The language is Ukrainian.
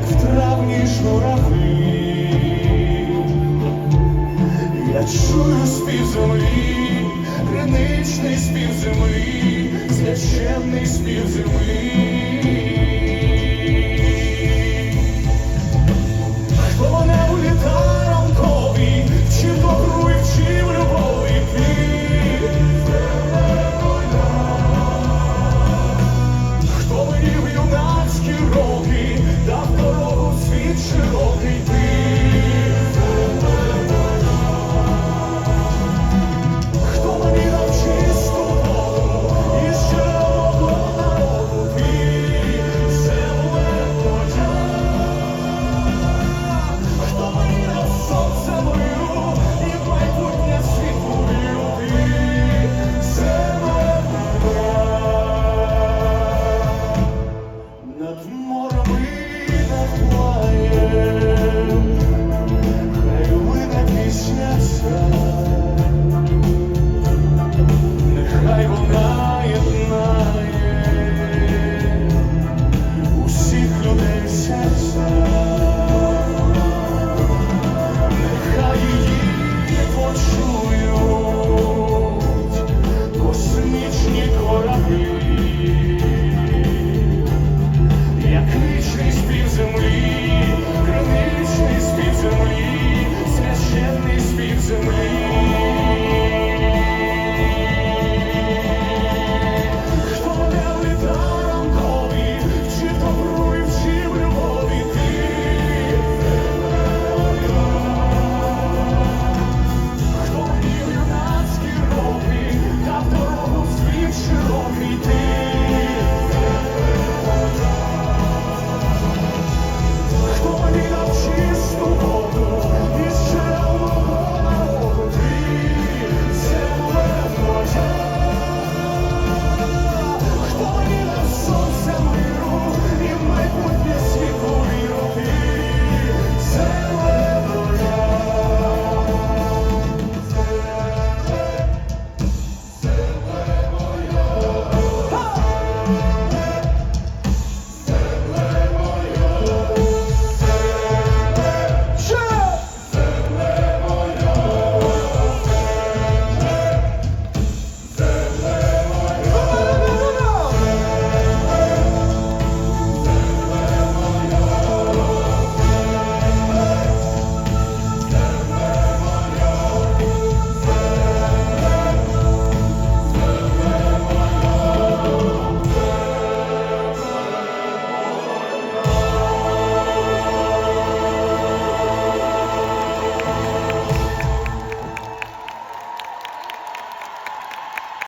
як в травні журавлі. Я чую спів землі, криничний спів землі, священний спів землі. true.